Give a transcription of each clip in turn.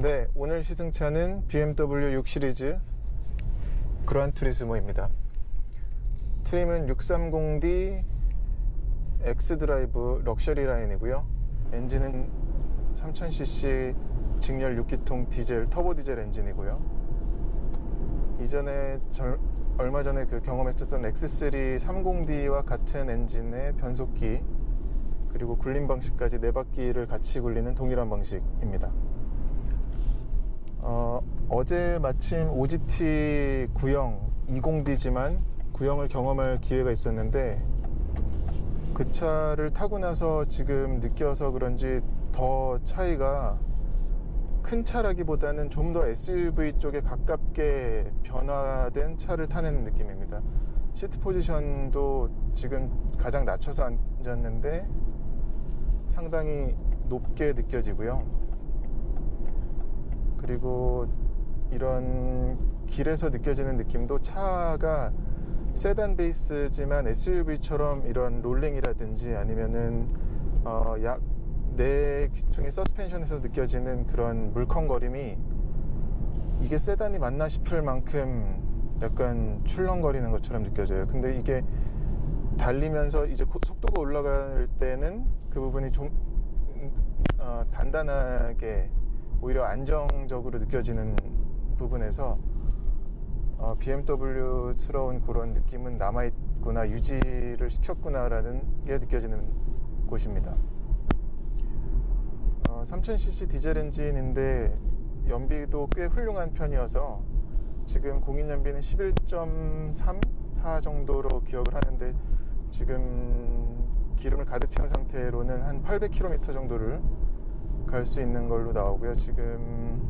네, 오늘 시승차는 BMW 6 시리즈 그란 투리스모입니다. 트림은 630D X 드라이브 럭셔리 라인이고요. 엔진은 3000cc 직렬 6기통 디젤 터보 디젤 엔진이고요. 이전에 절- 얼마 전에 그 경험했었던 X3 30D와 같은 엔진의 변속기 그리고 굴림 방식까지 네 바퀴를 같이 굴리는 동일한 방식입니다. 어, 어제 마침 OGT 9형 20D지만 9형을 경험할 기회가 있었는데 그 차를 타고 나서 지금 느껴서 그런지 더 차이가 큰 차라기보다는 좀 더 SUV 쪽에 가깝게 변화된 차를 타는 느낌입니다. 시트 포지션도 지금 가장 낮춰서 앉았는데 상당히 높게 느껴지고요. 그리고 이런 길에서 느껴지는 느낌도 차가 세단 베이스지만 SUV처럼 이런 롤링이라든지 아니면은 어, 약내 귀퉁이 서스펜션에서 느껴지는 그런 물컹거림이 이게 세단이 맞나 싶을 만큼 약간 출렁거리는 것처럼 느껴져요. 근데 이게 달리면서 이제 고- 속도가 올라갈 때는 그 부분이 좀 어, 단단하게 오히려 안정적으로 느껴지는 부분에서 어, BMW스러운 그런 느낌은 남아있구나 유지를 시켰구나라는 게 느껴지는 곳입니다. 어, 3000cc 디젤 엔진인데 연비도 꽤 훌륭한 편이어서 지금 공인 연비는 11.3, 4 정도로 기억을 하는데 지금 기름을 가득 채운 상태로는 한 800km 정도를 갈 수 있는 걸로 나오고요. 지금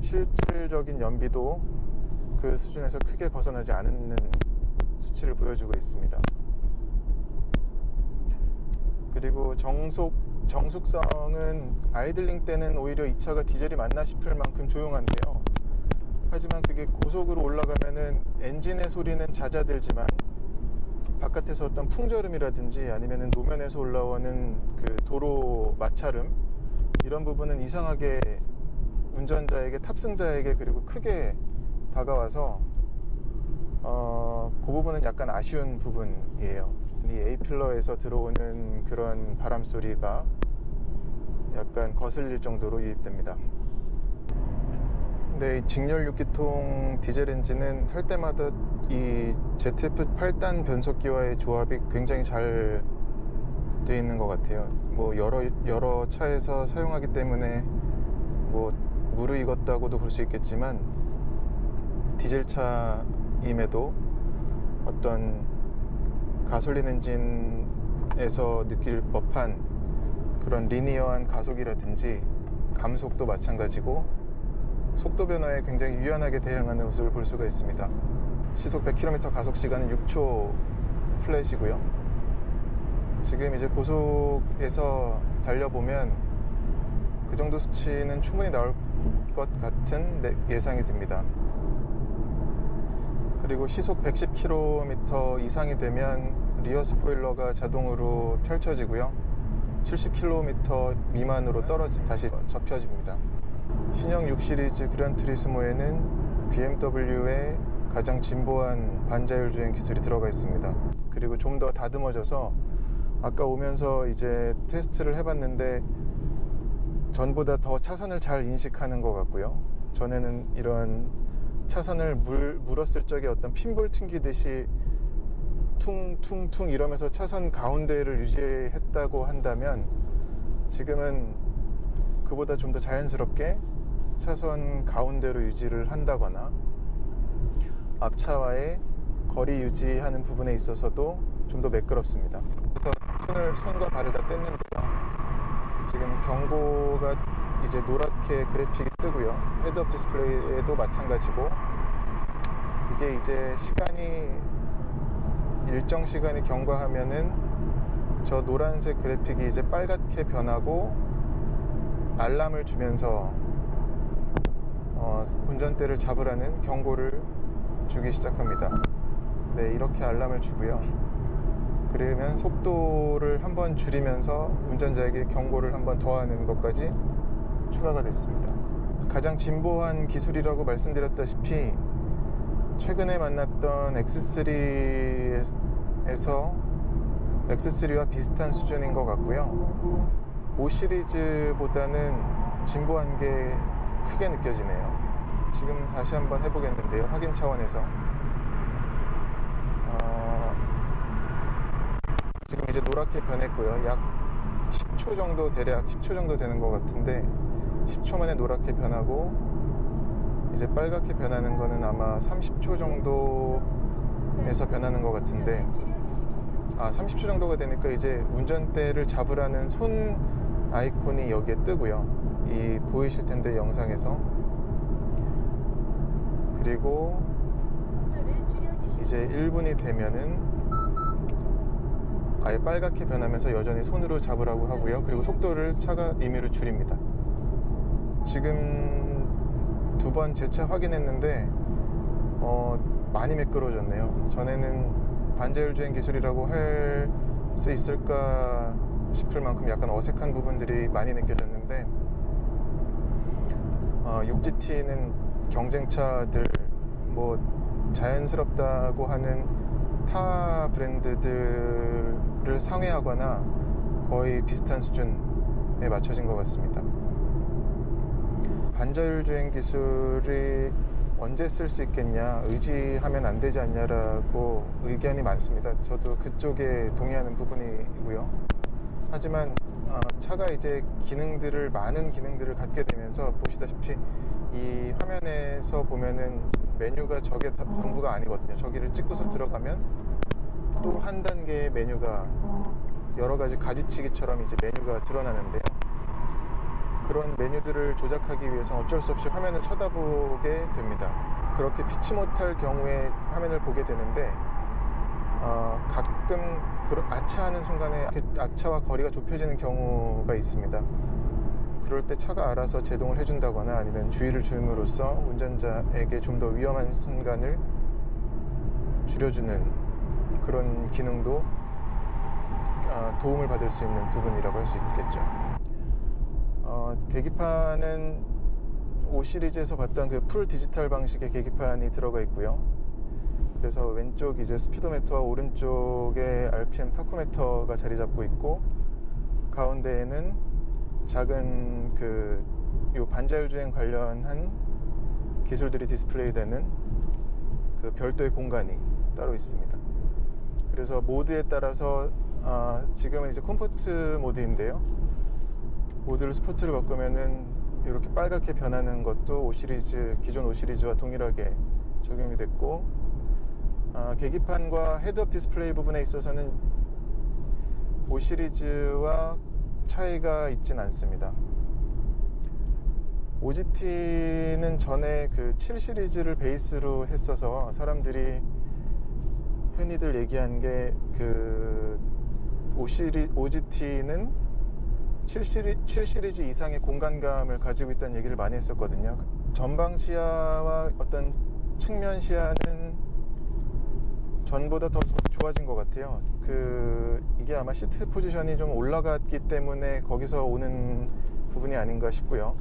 실질적인 연비도 그 수준에서 크게 벗어나지 않는 수치를 보여주고 있습니다. 그리고 정속 정숙성은 아이들링 때는 오히려 이 차가 디젤이 맞나 싶을 만큼 조용한데요. 하지만 그게 고속으로 올라가면은 엔진의 소리는 잦아들지만 바깥에서 어떤 풍절음이라든지 아니면은 노면에서 올라오는 그 도로 마찰음 이런 부분은 이상하게 운전자에게 탑승자에게 그리고 크게 다가와서 어, 그 부분은 약간 아쉬운 부분이에요. 이 A 필러에서 들어오는 그런 바람 소리가 약간 거슬릴 정도로 유입됩니다. 근데 이 직렬 6기통 디젤 엔진은 탈 때마다 이 ZF 8단 변속기와의 조합이 굉장히 잘 되어 있는 것 같아요. 뭐 여러 여러 차에서 사용하기 때문에 뭐 무르익었다고도 볼 수 있겠지만 디젤 차임에도 어떤 가솔린 엔진에서 느낄 법한 그런 리니어한 가속이라든지 감속도 마찬가지고 속도 변화에 굉장히 유연하게 대응하는 모습을 볼 수가 있습니다. 시속 100km 가속 시간은 6초 플랫이고요. 지금 이제 고속에서 달려보면 그 정도 수치는 충분히 나올 것 같은 네- 예상이 듭니다. 그리고 시속 110km 이상이 되면 리어 스포일러가 자동으로 펼쳐지고요. 70km 미만으로 떨어지 다시 접혀집니다. 신형 6 시리즈 그란 투리스모에는 BMW의 가장 진보한 반자율 주행 기술이 들어가 있습니다. 그리고 좀 더 다듬어져서 아까 오면서 이제 테스트를 해봤는데 전보다 더 차선을 잘 인식하는 것 같고요. 전에는 이런 차선을 물, 물었을 적에 어떤 핀볼 튕기듯이 퉁퉁퉁 이러면서 차선 가운데를 유지했다고 한다면 지금은 그보다 좀 더 자연스럽게 차선 가운데로 유지를 한다거나 앞차와의 거리 유지하는 부분에 있어서도 좀 더 매끄럽습니다. 그래서 손을 손과 발을 다 뗐는데요. 지금 경고가 이제 노랗게 그래픽이 뜨고요. 헤드업 디스플레이에도 마찬가지고 이게 이제 시간이 일정 시간이 경과하면은 저 노란색 그래픽이 이제 빨갛게 변하고 알람을 주면서 어, 운전대를 잡으라는 경고를 주기 시작합니다. 네, 이렇게 알람을 주고요. 그러면 속도를 한번 줄이면서 운전자에게 경고를 한번 더하는 것까지 추가가 됐습니다. 가장 진보한 기술이라고 말씀드렸다시피 최근에 만났던 X3에서 X3와 비슷한 수준인 것 같고요. 5 시리즈보다는 진보한 게 크게 느껴지네요. 지금 다시 한번 해보겠는데요. 확인 차원에서. 어, 지금 이제 노랗게 변했고요. 약 10초 정도, 대략 10초 정도 되는 것 같은데, 10초 만에 노랗게 변하고, 이제 빨갛게 변하는 거는 아마 30초 정도에서 변하는 것 같은데, 아, 30초 정도가 되니까 이제 운전대를 잡으라는 손 아이콘이 여기에 뜨고요. 이 보이실 텐데 영상에서. 그리고 이제 1분이 되면은 아예 빨갛게 변하면서 여전히 손으로 잡으라고 하고요. 그리고 속도를 차가 임의로 줄입니다. 지금 두 번 재차 확인했는데 어, 많이 매끄러졌네요. 전에는 반자율 주행 기술이라고 할 수 있을까 싶을 만큼 약간 어색한 부분들이 많이 느껴졌는데 어, 6GT는 경쟁차들 뭐 자연스럽다고 하는 타 브랜드들을 상회하거나 거의 비슷한 수준에 맞춰진 것 같습니다. 반자율 주행 기술이 언제 쓸 수 있겠냐, 의지하면 안 되지 않냐라고 의견이 많습니다. 저도 그쪽에 동의하는 부분이고요. 하지만 어, 차가 이제 기능들을 많은 기능들을 갖게 되면서 보시다시피 이 화면에서 보면은 메뉴가 저게 다- 전부가 아니거든요. 저기를 찍고서 들어가면 또 한 단계의 메뉴가 여러 가지 가지치기처럼 이제 메뉴가 드러나는데요. 그런 메뉴들을 조작하기 위해서 어쩔 수 없이 화면을 쳐다보게 됩니다. 그렇게 피치 못할 경우에 화면을 보게 되는데 어, 가끔 아차하는 순간에 앞차와 거리가 좁혀지는 경우가 있습니다. 그럴 때 차가 알아서 제동을 해준다거나 아니면 주의를 줌으로써 운전자에게 좀 더 위험한 순간을 줄여주는 그런 기능도 어, 도움을 받을 수 있는 부분이라고 할 수 있겠죠. 어, 계기판은 5 시리즈에서 봤던 그 풀 디지털 방식의 계기판이 들어가 있고요. 그래서 왼쪽 이제 스피도미터와 오른쪽에 RPM 타코미터가 자리 잡고 있고 가운데에는 작은 그 요 반자율 주행 관련한 기술들이 디스플레이 되는 그 별도의 공간이 따로 있습니다. 그래서 모드에 따라서 아, 지금은 이제 컴포트 모드인데요. 모드를 스포츠를 바꾸면은 이렇게 빨갛게 변하는 것도 5 시리즈 기존 5 시리즈와 동일하게 적용이 됐고 아, 계기판과 헤드업 디스플레이 부분에 있어서는 5 시리즈와 차이가 있진 않습니다. OGT는 전에 그 7 시리즈를 베이스로 했어서 사람들이 흔히들 얘기한 게그 5 시리, OGT는 7 시리, 7 시리즈 이상의 공간감을 가지고 있다는 얘기를 많이 했었거든요. 전방 시야와 어떤 측면 시야는 전보다 더 좋아진 것 같아요. 그 이게 아마 시트 포지션이 좀 올라갔기 때문에 거기서 오는 부분이 아닌가 싶고요.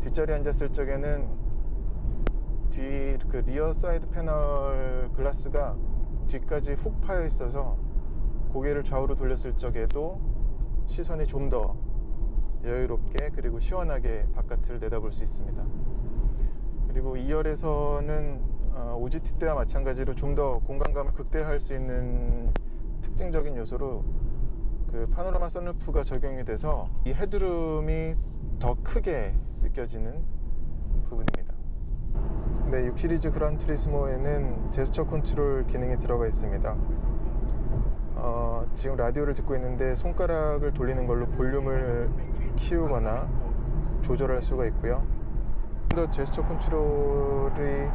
뒷자리에 앉았을 적에는 뒤 그 리어 사이드 패널 글라스가 뒤까지 훅 파여 있어서 고개를 좌우로 돌렸을 적에도 시선이 좀 더 여유롭게 그리고 시원하게 바깥을 내다볼 수 있습니다. 그리고 2열에서는 어, OGT 때와 마찬가지로 좀 더 공간감을 극대화할 수 있는 특징적인 요소로 그 파노라마 선루프가 적용이 돼서 이 헤드룸이 더 크게 느껴지는 부분입니다. 네, 6 시리즈 그란 투리스모에는 제스처 컨트롤 기능이 들어가 있습니다. 어, 지금 라디오를 듣고 있는데 손가락을 돌리는 걸로 볼륨을 키우거나 조절할 수가 있고요. 좀 더 제스처 컨트롤이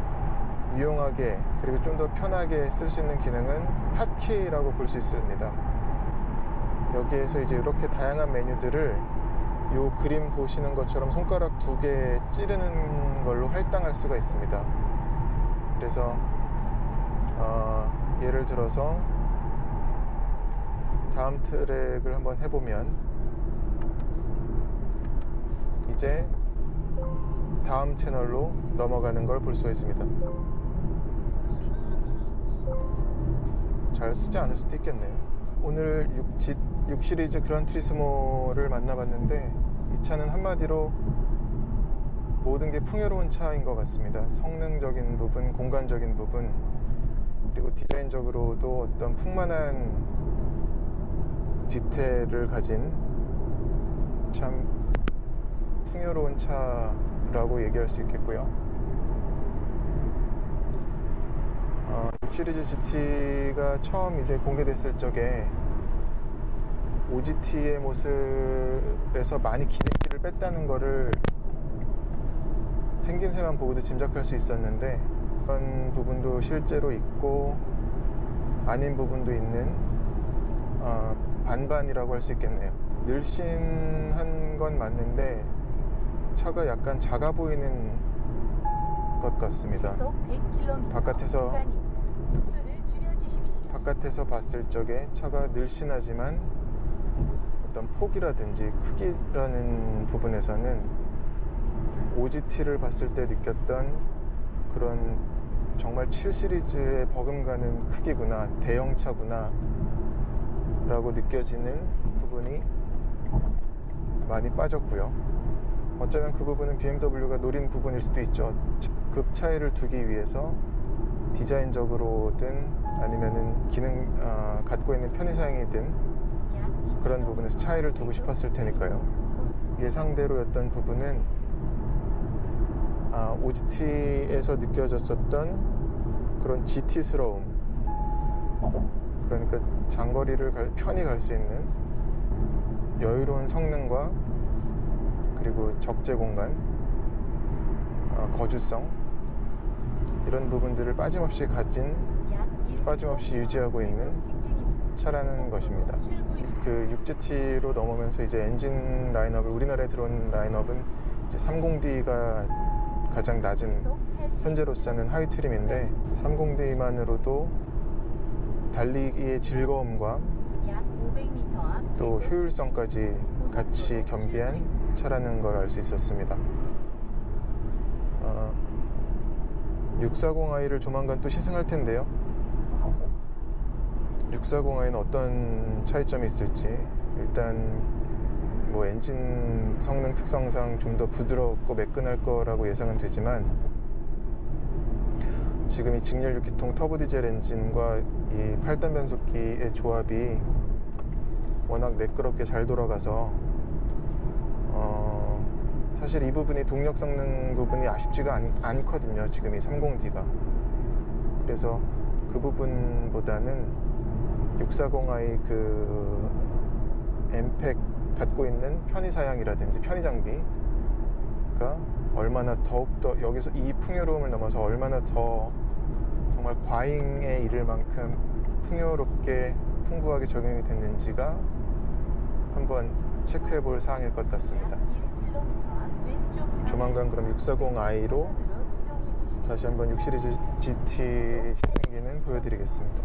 유용하게 그리고 좀 더 편하게 쓸 수 있는 기능은 핫키라고 볼 수 있습니다. 여기에서 이제 이렇게 다양한 메뉴들을 요 그림 보시는 것처럼 손가락 두 개 찌르는 걸로 할당할 수가 있습니다. 그래서 어, 예를 들어서 다음 트랙을 한번 해보면 이제 다음 채널로 넘어가는 걸 볼 수 있습니다. 잘 쓰지 않을 수도 있겠네요. 오늘 6, 6 시리즈 그란 투리스모를 만나봤는데 이 차는 한마디로 모든 게 풍요로운 차인 것 같습니다. 성능적인 부분, 공간적인 부분, 그리고 디자인적으로도 어떤 풍만한 뒤태를 가진 참 풍요로운 차라고 얘기할 수 있겠고요. 어, 6 시리즈 GT가 처음 이제 공개됐을 적에 OGT의 모습에서 많이 기름기를 뺐다는 거를 생김새만 보고도 짐작할 수 있었는데 그런 부분도 실제로 있고 아닌 부분도 있는 어, 반반이라고 할 수 있겠네요. 늘씬한 건 맞는데 차가 약간 작아 보이는 것 같습니다. 시속 100km 바깥에서 구간입니다. 속도를 줄여주십시오. 바깥에서 봤을 적에 차가 늘씬하지만 어떤 폭이라든지 크기라는 부분에서는 OGT를 봤을 때 느꼈던 그런 정말 7 시리즈에 버금가는 크기구나 대형차구나 라고 느껴지는 부분이 많이 빠졌고요. 어쩌면 그 부분은 BMW가 노린 부분일 수도 있죠. 급 차이를 두기 위해서 디자인적으로든 아니면은 기능 어, 갖고 있는 편의 사양이든 약 2km 그런 부분에서 차이를 두고 싶었을 테니까요. 예상대로였던 부분은 아, OGT에서 느껴졌었던 그런 GT스러움 그러니까 장거리를 갈- 편히 갈 수 있는 여유로운 성능과 그리고 적재 공간 어, 거주성 이런 부분들을 빠짐없이 가진 약 1km 빠짐없이 유지하고 있는. 차라는 것입니다. 그 6GT로 넘으면서 이제 엔진 라인업을 우리나라에 들어온 라인업은 이제 30D가 가장 낮은 시속 80 현재로서는 하위 트림인데 30D만으로도 달리기의 즐거움과 약 500m 앞또 효율성까지 같이 겸비한 차라는 걸 알 수 있었습니다. 어, 640i를 조만간 또 시승할 텐데요. 640i는 어떤 차이점이 있을지 일단 뭐 엔진 성능 특성상 좀 더 부드럽고 매끈할 거라고 예상은 되지만 지금 이 직렬 6기통 터보 디젤 엔진과 이 8단 변속기의 조합이 워낙 매끄럽게 잘 돌아가서 어, 사실 이 부분이 동력 성능 부분이 아쉽지가 않, 않거든요. 지금 이 30D가. 그래서 그 부분보다는 640i 그 엠팩 갖고 있는 편의 사양이라든지 편의 장비가 얼마나 더욱더 여기서 이 풍요로움을 넘어서 얼마나 더 정말 과잉에 이를 만큼 풍요롭게 풍부하게 적용이 됐는지가 한번 체크해 볼 사항일 것 같습니다. 약 1km 앞 왼쪽 조만간 그럼 640i로 다시 한번 6 시리즈 GT 신생기는 보여드리겠습니다.